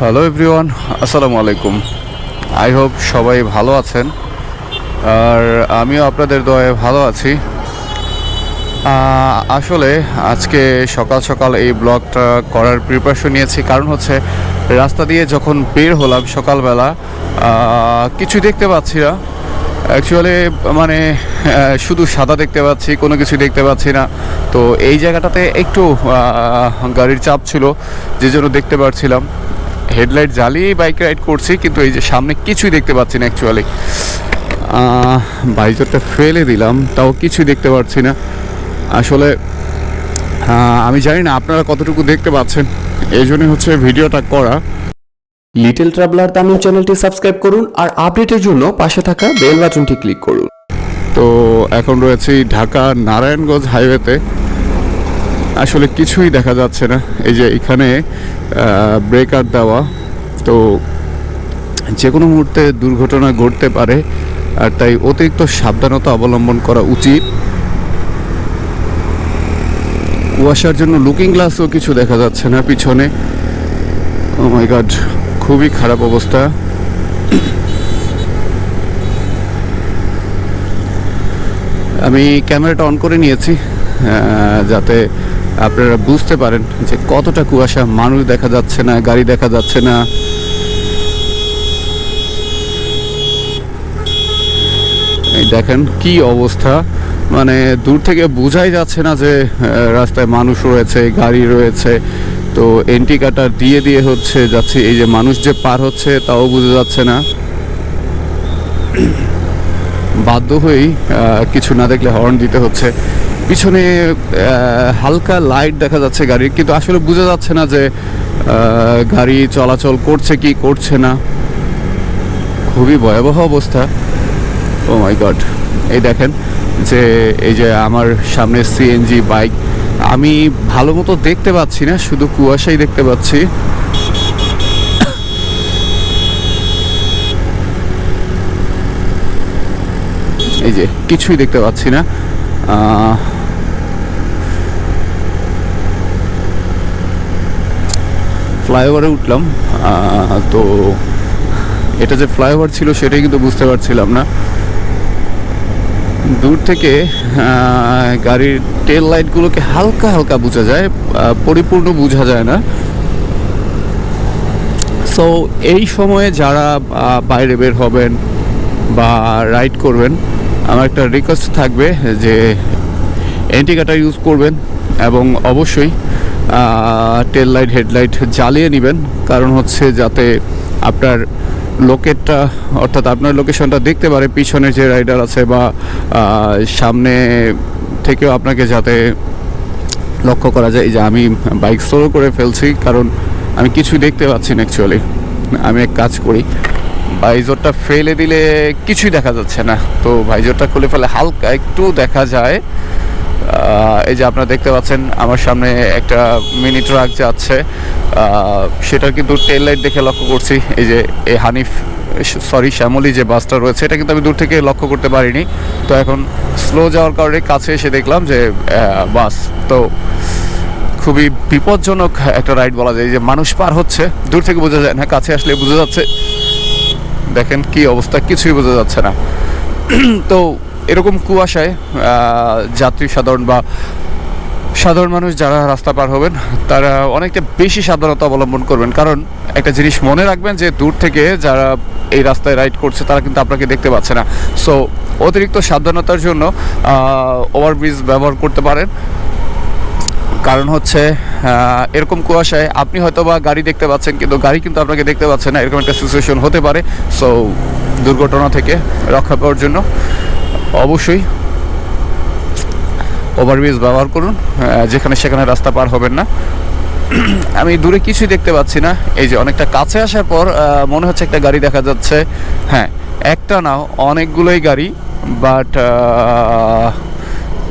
Hello everyone আসসালামু আলাইকুম I hope সবাই ভালো আছেন। আর আমিও আপনাদের দয়ে ভালো আছি। আসলে আজকে সকাল সকাল এই ব্লগটা করার প্রিপারেশন নিয়েছি। কারণ হচ্ছে রাস্তা দিয়ে যখন বের হলাম সকালবেলা কিছু দেখতে পাচ্ছি না। অ্যাকচুয়ালি মানে শুধু সাদা দেখতে পাচ্ছি, কোনো কিছু দেখতে পাচ্ছি না। তো এই জায়গাটাতে একটু গাড়ির চাপ ছিল যে জন্য দেখতে পারছিলাম। হেডলাইট জ্বালিয়েই বাইক রাইড করছি কিন্তু এই যে সামনে কিছুই দেখতে পাচ্ছি না অ্যাকচুয়ালি বাইকটা ফেলে দিলাম তাও কিছুই দেখতে পাচ্ছি না। আসলে আমি জানি না আপনারা কতটুকু দেখতে পাচ্ছেন এই জন্যই হচ্ছে ভিডিওটা করা। লিটল ট্রাভেলার তামিল চ্যানেলটি সাবস্ক্রাইব করুন আর আপডেটের জন্য পাশে থাকা বেল বাটনটি ক্লিক করুন। তো এখন রয়েছি ঢাকা নারায়ণগঞ্জ হাইওয়েতে আসলে কিছুই দেখা যাচ্ছে না। এই যে এখানে ব্রেকার দেওয়া, তো যে কোনো মুহূর্তে দুর্ঘটনা ঘটতে পারে, আর তাই অতিরিক্ত সাবধানতা অবলম্বন করা উচিত। কুয়াশার জন্য লুকিং গ্লাসও কিছু দেখা যাচ্ছে না পিছনে। গড খুবই খারাপ অবস্থা। আমি ক্যামেরাটা অন করে নিয়েছি যাতে আপনারা বুঝতে পারেন যে কতটা কুয়াশা, মানুষ দেখা যাচ্ছে না, গাড়ি দেখা যাচ্ছে না। দেখেন কি অবস্থা। মানে দূর থেকে বোঝাই যাচ্ছে না যে রাস্তায় মানুষ রয়েছে, গাড়ি রয়েছে। তো এন্টি কাটার দিয়ে দিয়ে হচ্ছে যাচ্ছে, এই যে মানুষ যে পার হচ্ছে তাও বোঝা যাচ্ছে না। বাধ্য হয়েই কিছু না দেখলে হর্ন দিতে হচ্ছে। পিছনে হালকা লাইট দেখা যাচ্ছে গাড়ির, কিন্তু আসলে বোঝা যাচ্ছে না যে গাড়ি চলাচল করছে কি করছে না। খুবই ভয়াবহ অবস্থা। ও মাই গড এই দেখেন যে, এই যে আমার সামনে সিএনজি বাইক আমি ভালো মতো দেখতে পাচ্ছি না, শুধু কুয়াশাই দেখতে পাচ্ছি। এই যে, কিছুই দেখতে পাচ্ছি না। ফ্লাইওভারে উঠলাম তো এটা যে ফ্লাইওভার ছিল সেটাই কিন্তু বুঝতে পারছিলাম না। দূর থেকে গাড়ির টেল লাইটগুলোকে হালকা হালকা বোঝা যায় পরিপূর্ণ বোঝা যায় না। সো এই সময়ে যারা বাইরে বের হবেন বা রাইড করবেন, আমার একটা রিকোয়েস্ট থাকবে যে অ্যান্টিকাটার ইউজ করবেন এবং অবশ্যই টেল লাইট হেডলাইট জ্বালিয়ে নেবেন। কারণ হচ্ছে যাতে আপনার লোকেটটা অর্থাৎ আপনার লোকেশনটা দেখতে পারে পিছনে যে রাইডার আছে বা সামনে থেকেও আপনাকে যাতে লক্ষ্য করা যায়। যে আমি বাইক স্লো করে ফেলছি, কারণ আমি কিছুই দেখতে পাচ্ছি না অ্যাকচুয়ালি আমি এক কাজ করি ভাইজোরটা ফেলে দিলে কিছুই দেখা যাচ্ছে না। তো ভাইজোরটা খুলে ফেলে হালকা একটু দেখা যায়। এই যে আপনারা দেখতে পাচ্ছেন, আমার সামনে একটা মিনি ট্রাক যাচ্ছে। সেটার কিন্তু টেল লাইট দেখে লক্ষ্য করছি। এই যে এই হানিফ সরি শ্যামলি যে বাসটা রয়েছে, এটা কিন্তু আমি দূর থেকে লক্ষ্য করতে পারিনি। তো এখন স্লো যাওয়ার কারণে কাছে এসে দেখলাম যে বাস তো খুবই বিপজ্জনক একটা রাইড বলা যায়। যে মানুষ পার হচ্ছে, দূর থেকে বোঝা যায় না, কাছে আসলে বোঝা যাচ্ছে। দেখেন কি অবস্থা, কিছুই বোঝা যাচ্ছে না। তো এরকম কুয়াশায় যাত্রী সাধারণ বা সাধারণ মানুষ যারা রাস্তা পার হবেন, তারা অনেকটা বেশি সাবধানতা অবলম্বন করবেন। কারণ একটা জিনিস মনে রাখবেন যে, দূর থেকে যারা এই রাস্তায় রাইড করছে, তারা কিন্তু আপনাকে দেখতে পাচ্ছে না। সো অতিরিক্ত সাবধানতার জন্য ওভারব্রিজ ব্যবহার করতে পারেন। কারণ হচ্ছে এরকম কুয়াশায় আপনি হয়তো বা গাড়ি দেখতে পাচ্ছেন, কিন্তু গাড়ি কিন্তু আপনাকে দেখতে পাচ্ছে না। এরকম একটা সিচুয়েশন হতে পারে। সো দুর্ঘটনা থেকে রক্ষা পাওয়ার জন্য। অবশ্যই। ওভারব্রিজ ব্যবহার করুন যেখানে সেখানে রাস্তা পার হবেন না। আমি দূরে কিছুই দেখতে পাচ্ছি না। এই যে অনেকটা কাছে আসার পর মনে হচ্ছে একটা গাড়ি দেখা যাচ্ছে। হ্যাঁ একটা না, অনেকগুলোই গাড়ি বাট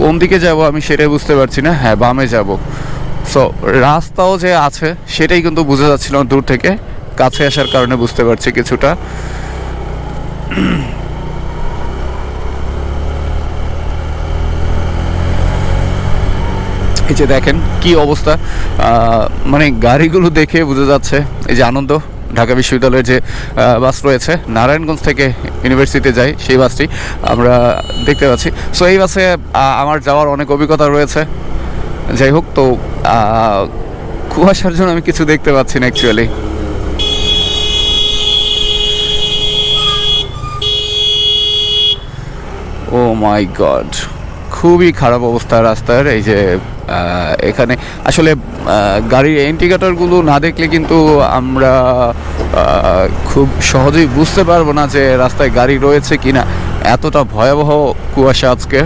কোন দিকে যাব আমি সেটাই বুঝতে পারছি না। হ্যাঁ বামে যাব। সো রাস্তাও যে আছে, সেটাই কিন্তু বোঝা যাচ্ছিল দূর থেকে। কাছে আসার কারণে বুঝতে পারছি কিছুটা। এই যে দেখেন কি অবস্থা। মানে গাড়িগুলো দেখে বোঝা যাচ্ছে, এই যে আনন্দ। ঢাকা বিশ্ববিদ্যালয়ের যে বাস রয়েছে, নারায়ণগঞ্জ থেকে ইউনিভার্সিটিতে যাই সেই বাসটি আমরা দেখতে পাচ্ছি। সো এই বাসে আমার যাওয়ার অনেক অভিজ্ঞতা রয়েছে। যাই হোক, তো কুয়াশার জন্য আমি কিছু দেখতে পাচ্ছি না অ্যাকচুয়ালি ও মাই গড খুবই খারাপ অবস্থা রাস্তার, এই যে এখানে আসলে গাড়ির ইন্ডিকেটরগুলো না দেখলে কিন্তু আমরা খুব সহজেই বুঝতে পারব না যে রাস্তায় গাড়ি রয়েছে কিনা। এতটা ভয়াবহ কুয়াশা আজকে।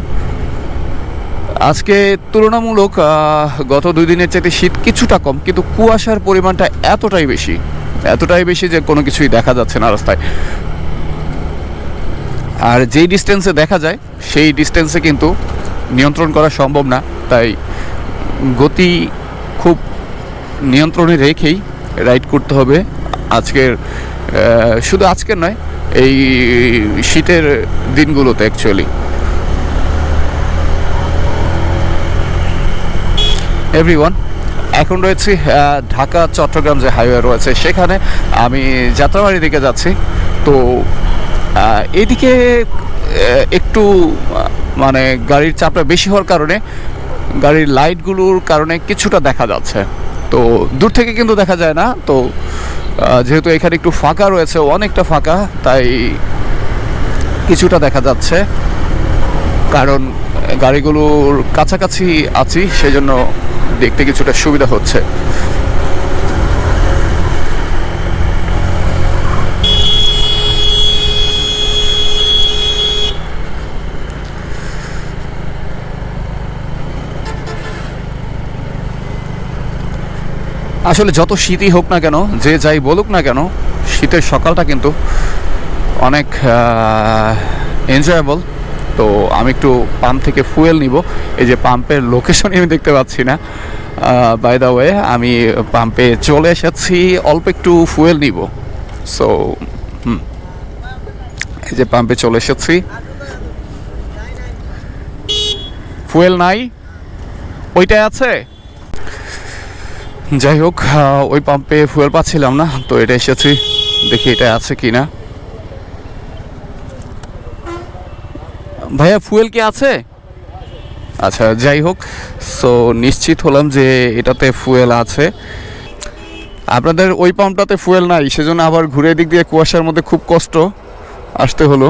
আজকে তুলনামূলক গত দুই দিনের চাইতে শীত কিছুটা কম, কিন্তু কুয়াশার পরিমাণটা এতটাই বেশি এতটাই বেশি যে কোনো কিছুই দেখা যাচ্ছে না রাস্তায়। আর যেই ডিস্টেন্সে দেখা যায় সেই ডিস্টেন্সে কিন্তু নিয়ন্ত্রণ করা সম্ভব না। তাই গতি খুব নিয়ন্ত্রণে রেখেই রাইড করতে হবে। আজকের শুধু আজকের নয়, এই শীতের দিনগুলোতে অ্যাকচুয়ালি এভরিওয়ান এখন রয়েছি ঢাকা, চট্টগ্রাম যে হাইওয়ে রয়েছে, সেখানে আমি যাত্রাবাড়ি দিকে যাচ্ছি। তো এদিকে একটু মানে গাড়ির চাপটা বেশি হওয়ার কারণে গাড়ির লাইটগুলোর কারণে কিছুটা দেখা যাচ্ছে। তো দূর থেকে কিন্তু দেখা যায় না। তো যেহেতু এখানে একটু ফাঁকা রয়েছে, অনেকটা ফাঁকা, তাই কিছুটা দেখা যাচ্ছে। কারণ গাড়িগুলোর কাছাকাছি আছি, সেজন্য দেখতে কিছুটা সুবিধা হচ্ছে। আসলে যত শীতই হোক না কেন, যে যাই বলুক না কেন, শীতের সকালটা কিন্তু অনেক এনজয়েবল তো আমি একটু পাম্প থেকে ফুয়েল নিব। এই যে পাম্পের লোকেশনই আমি দেখতে পাচ্ছি না। বাই দ্য ওয়ে আমি পাম্পে চলে এসেছি, অল্প একটু ফুয়েল নিব। সো এই যে পাম্পে চলে এসেছি। ফুয়েল নাই। ওইটাই আছে? যাই হোক ওই পাম্পে ফুয়েল পাচ্ছিলাম না তো এটা এসেছি দেখি এটা আছে কি না ভাইয়া ফুয়েল কি আছে? আচ্ছা যাই হোক সো নিশ্চিত হলাম যে এটাতে ফুয়েল আছে। আপনাদের ওই পাম্পটাতে ফুয়েল নাই সেজন্য আবার ঘুরে দিক দিয়ে কুয়াশার মধ্যে খুব কষ্ট আসতে হলো।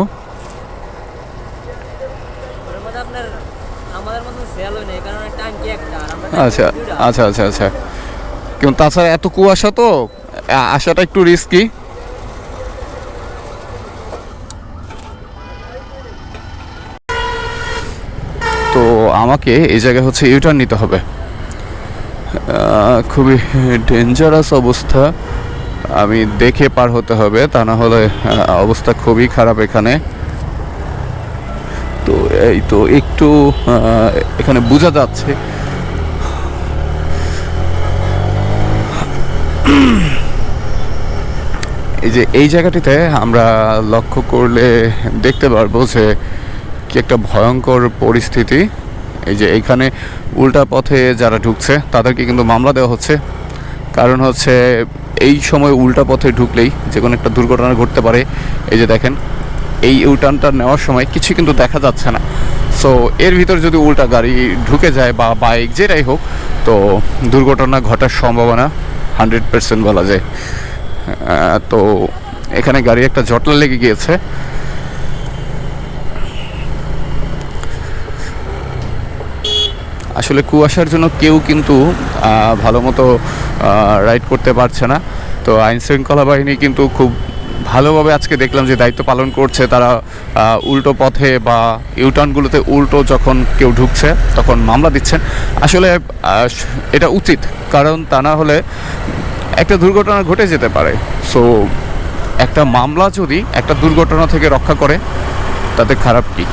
আমরা আচ্ছা আচ্ছা আচ্ছা আচ্ছা। কিন্তু তাছাড়া এত কুয়াশা তো আসাটা একটু রিস্কি তো আমাকে এই জায়গায় হচ্ছে ইউটার্ন নিতে হবে। খুবই ডেঞ্জারাস অবস্থা। আমি দেখে পার হতে হবে, তা না হলে অবস্থা খুবই খারাপ এখানে। তো এই তো একটু এখানে বোঝা যাচ্ছে। এই যে এই জায়গাটিতে আমরা লক্ষ্য করলে দেখতে পারব যে কি একটা ভয়ঙ্কর পরিস্থিতি। এই যে এইখানে উল্টা পথে যারা ঢুকছে, তাদেরকে কিন্তু মামলা দেওয়া হচ্ছে। কারণ হচ্ছে এই সময় উল্টা পথে ঢুকলেই যে কোনো একটা দুর্ঘটনা ঘটতে পারে। এই যে দেখেন, এই ইউটার্নটা নেওয়ার সময় কিছু কিন্তু দেখা যাচ্ছে না। সো এর ভিতর যদি উল্টা গাড়ি ঢুকে যায় বা বাইক যেটাই হোক, তো দুর্ঘটনা ঘটার সম্ভাবনা হান্ড্রেড পার্সেন্ট বলা যায়। তো এখানে গাড়ি একটা জটলা লেগে গিয়েছে। আসলে কুয়াশার জন্য কেউ কিন্তু ভালো মতো রাইড করতে পারছে না। তো আইনশৃঙ্খলা বাহিনী কিন্তু খুব ভালোভাবে আজকে দেখলাম যে দায়িত্ব পালন করছে, তারা উল্টো পথে বা ইউটার্নগুলোতে উল্টো যখন কেউ ঢুকছে, তখন মামলা দিচ্ছেন। আসলে এটা উচিত, কারণ তা না হলে একটা দুর্ঘটনা ঘটে যেতে পারে। সো একটা মামলা যদি একটা দুর্ঘটনা থেকে রক্ষা করে, তাতে খারাপ কি?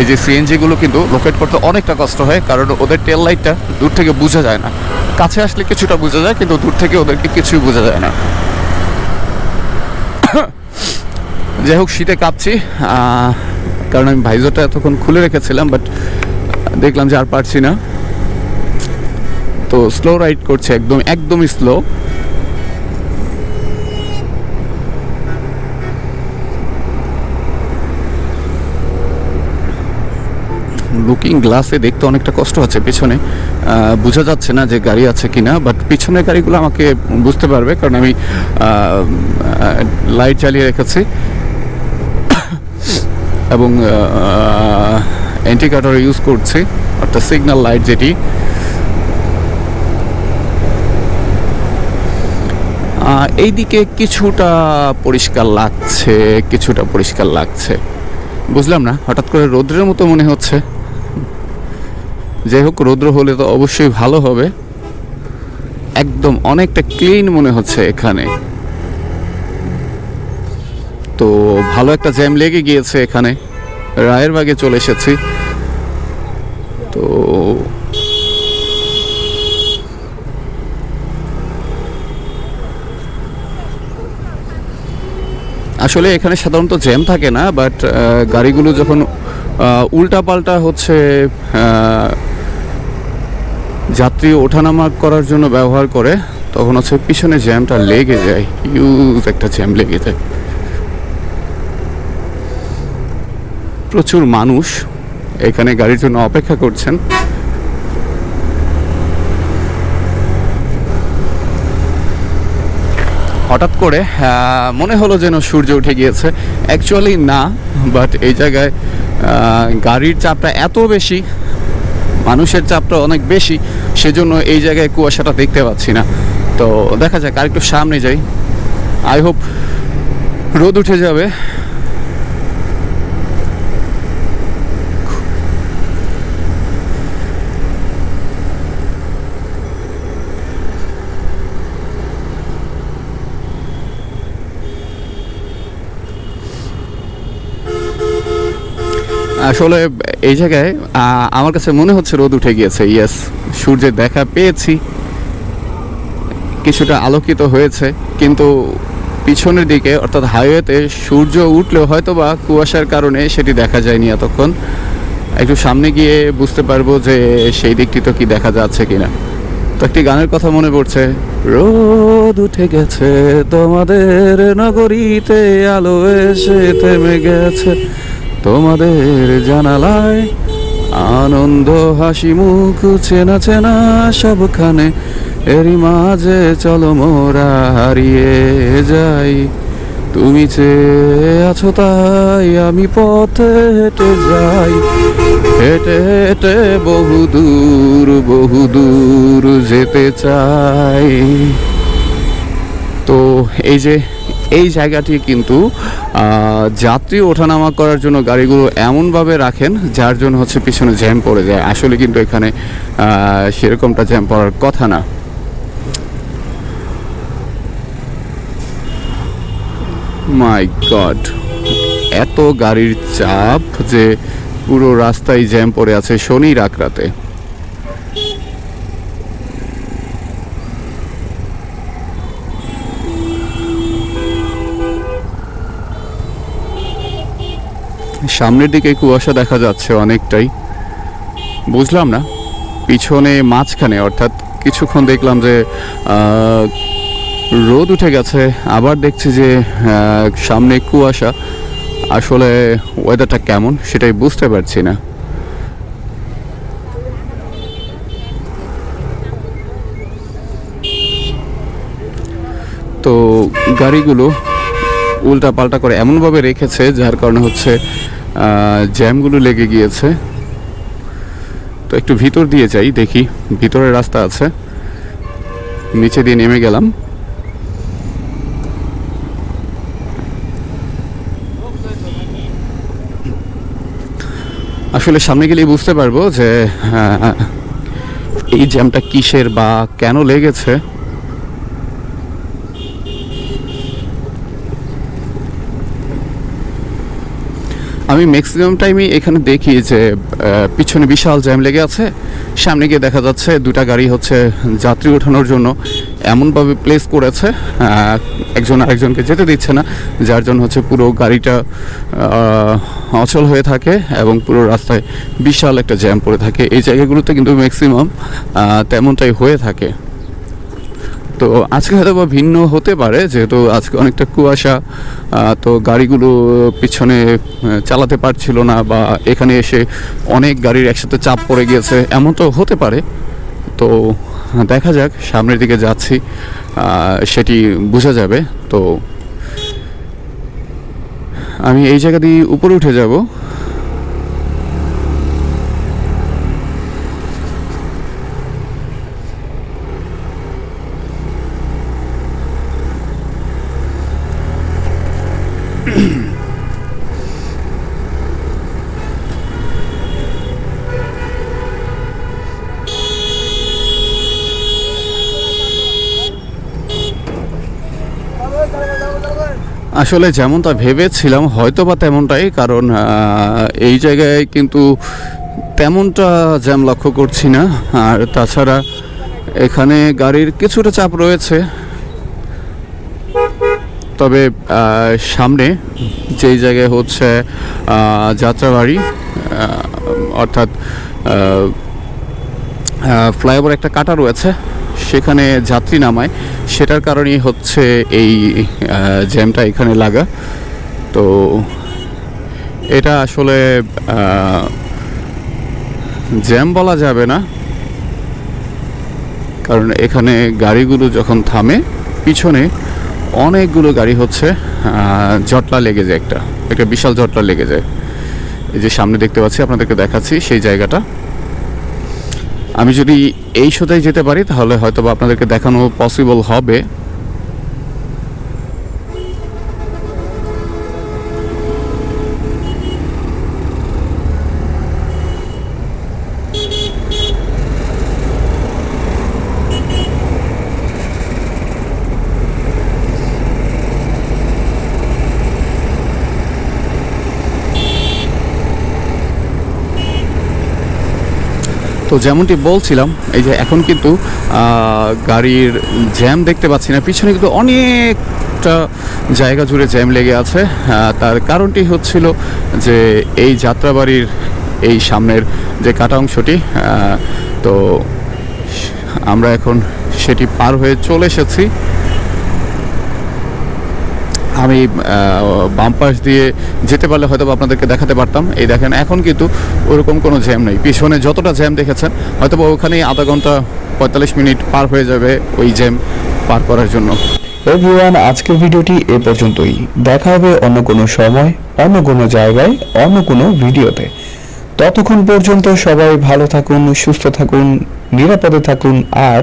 এই যে সিএনজিগুলো কিন্তু লোকেট করতে অনেকটা কষ্ট হয়, কারণ ওদের টেল লাইটটা দূর থেকে বোঝা যায় না। কাছে আসলে কিছুটা বোঝা যায়, কিন্তু দূর থেকে ওদেরকে কিছুই বোঝা যায় না। যাই হোক, শীতে কাঁপছি। কারণ আমি ভাইজোটা এতক্ষণ খুলে রেখেছিলাম বাট দেখলাম যে আর পারছি না। তো স্লো রাইড করছে, একদম, একদমই স্লো লুকিং গ্লাসে দেখতে অনেকটা কষ্ট হচ্ছে পিছনে বোঝা যাচ্ছে না যে গাড়ি আছে কি না বাট পিছনের গাড়িগুলো আমাকে বুঝতে পারবে কারণ আমি লাইট চালিয়ে রেখেছি। এবং অ্যান্টিকাটার ইউজ করছি অর্থাৎ সিগন্যাল লাইট যেটি এইদিকে কিছুটা পরিষ্কার লাগছে, কিছুটা পরিষ্কার লাগছে। বুঝলাম না, হঠাৎ করে রৌদ্রের মতো মনে হচ্ছে। যাই হোক, রৌদ্র হলে তো অবশ্যই ভালো হবে। একদম অনেকটা ক্লিন মনে হচ্ছে এখানে। তো ভালো একটা জ্যাম লেগে গিয়েছে এখানে। রায়ের বাগে চলে এসেছি। তো আসলে এখানে সাধারণত জ্যাম থাকে না, বাট গাড়িগুলো যখন উল্টা পাল্টা হচ্ছে যাত্রী ওঠানামা করার জন্য ব্যবহার করে, তখন হচ্ছে পিছনে জ্যামটা লেগে যায়। ইউজ একটা জ্যাম লেগে যায়। প্রচুর মানুষ এখানে গাড়ির জন্য অপেক্ষা করছেন। হঠাৎ করে মনে হলো যেন সূর্য উঠে গিয়েছে। অ্যাকচুয়ালি না বাট এই জায়গায় গাড়ির চাপটা এত বেশি মানুষের চাপটা অনেক বেশি, সেজন্য এই জায়গায় কুয়াশাটা দেখতে পাচ্ছি না। তো দেখা যাক আর একটু সামনে যাই। আই হোপ রোদ উঠে যাবে। আসলে এই জায়গায় আমার কাছে মনে হচ্ছে রোদ উঠে গিয়েছে। ইয়েস সূর্যের দেখা পেয়েছি। কিছুটা আলোকিত হয়েছে। কিন্তু পিছনের দিকে, অর্থাৎ হাইওয়েতে সূর্য উঠলেও হয়তো বা কুয়াশার কারণে সেটি দেখা যায়নি এতক্ষণ। একটু সামনে গিয়ে বুঝতে পারব যে সেই দিকটি তো কি দেখা যাচ্ছে কিনা। তো একটি গানের কথা মনে পড়ছে। রোদ উঠে গেছে, তোমাদের নগরীতে আলো এসে থেমে গেছে। তোমাদের জানালায় আনন্দ, হাসি, মুখ, চেনা চেনা, সবখানে এরই মাঝে চলো মোরা হারিয়ে যাই। তুমি চেয়ে আছো তাই আমি পথে হেঁটে যাই। হেঁটে হেঁটে বহু দূর বহু দূর যেতে চাই। তো এই যে এই জায়গাটি কিন্তু যাত্রী ওঠানামা করার জন্য গাড়িগুলো এমনভাবে রাখেন, যার জন্য হচ্ছে পিছনে জ্যাম পড়ে যায়। আসলে কিন্তু এখানে সেরকমটা জ্যাম পড়ার কথা না। মাই গড এত গাড়ির চাপ যে পুরো রাস্তায় জ্যাম পড়ে আছে শনি রাকরাতে সামনের দিকে কুয়াশা দেখা যাচ্ছে অনেকটাই। বুঝলাম না। পিছনে মাঝখানে, অর্থাৎ কিছুক্ষণ দেখলাম যে রোদ উঠে গেছে। আবার দেখছি যে সামনে কুয়াশা। আসলে ওয়েদারটা কেমন সেটাই বুঝতে পারছি না। তো গাড়িগুলো উল্টা পাল্টা করে এমনভাবে রেখেছে, যার কারণে হচ্ছে জ্যামগুলো লেগে গিয়েছে। তো একটু ভিতর দিয়ে যাই, দেখি। ভিতরে রাস্তা আছে। নিচে দিয়ে নেমে গেলাম। আসলে সামনে গেলেই বুঝতে পারব যে এই জ্যামটা কিসের বা কেন লেগেছে। আমি ম্যাক্সিমাম টাইমই এখানে দেখি যে পিছনে বিশাল জ্যাম লেগে আছে। সামনে গিয়ে দেখা যাচ্ছে দুটা গাড়ি হচ্ছে যাত্রী ওঠানোর জন্য এমনভাবে প্লেস করেছে একজন আরেকজনকে যেতে দিচ্ছে না, যার জন্য হচ্ছে পুরো গাড়িটা অচল হয়ে থাকে এবং পুরো রাস্তায় বিশাল একটা জ্যাম পড়ে থাকে। এই জায়গাগুলোতে কিন্তু ম্যাক্সিমাম তেমনটাই হয়ে থাকে। তো আজকে হয়তো বা ভিন্ন হতে পারে, যেহেতু আজকে অনেকটা কুয়াশা তো গাড়িগুলো পিছনে চালাতে পারছিল না বা এখানে এসে অনেক গাড়ির একসাথে চাপ পড়ে গিয়েছে, এমন তো হতে পারে। তো দেখা যাক, সামনের দিকে যাচ্ছি সেটি বোঝা যাবে। তো আমি এই জায়গা দিয়ে উপরে উঠে যাব। আসলে যেমনটা ভেবেছিলাম হয়তো বা তেমনটাই, কারণ এই জায়গায় কিন্তু তেমনটা জ্যাম লক্ষ্য করছি না। আর তাছাড়া এখানে গাড়ির কিছুটা চাপ রয়েছে। তবে সামনে যেই জায়গায় হচ্ছে যাত্রাবাড়ি অর্থাৎ ফ্লাইওভার একটা কাটা রয়েছে। সেখানে যাত্রী নামায়। সেটার কারণেই হচ্ছে এই জ্যামটা এখানে লাগা। তো এটা আসলে জ্যাম বলা যাবে না। কারণ এখানে গাড়িগুলো যখন থামে, পিছনে অনেকগুলো গাড়ি হচ্ছে জটলা লেগে যায় একটা। একটা বিশাল জটলা লেগে যায়। এই যে সামনে দেখতে পাচ্ছি, আপনাদেরকে দেখাচ্ছি সেই জায়গাটা। আমি যদি এই সোজাই যেতে পারি তাহলে হয়তো আপনাদেরকে দেখানো পসিবল হবে। তো যেমনটি বলছিলাম, এই যে এখন কিন্তু গাড়ির জ্যাম দেখতে পাচ্ছি না। পিছনে কিন্তু অনেকটা জায়গা জুড়ে জ্যাম লেগে আছে। তার কারণটি হচ্ছিল যে এই যাত্রাবাড়ির এই সামনের যে কাটা অংশটি তো আমরা এখন সেটি পার হয়ে চলে এসেছি। আমি বাম পাশ দিয়ে যেতে পারলে হয়তো আপনাদেরকে দেখাতে পারতাম। এই দেখেন, এখন কিন্তু ওরকম কোনো জ্যাম নেই। পিছনে যতটা জ্যাম দেখেছেন হয়তো ওখানেই আধা ঘণ্টা পঁয়তাল্লিশ মিনিট পার হয়ে যাবে ওই জ্যাম পার করার জন্য। এভরিওয়ান আজকের ভিডিওটি এ পর্যন্তই। দেখা হবে অন্য কোনো সময়, অন্য কোনো জায়গায়, অন্য কোনো ভিডিওতে। ততক্ষণ পর্যন্ত সবাই ভালো থাকুন, সুস্থ থাকুন, নিরাপদে থাকুন, আর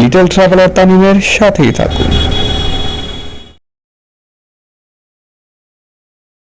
লিটল ট্রাভেলার তামিমের সাথেই থাকুন।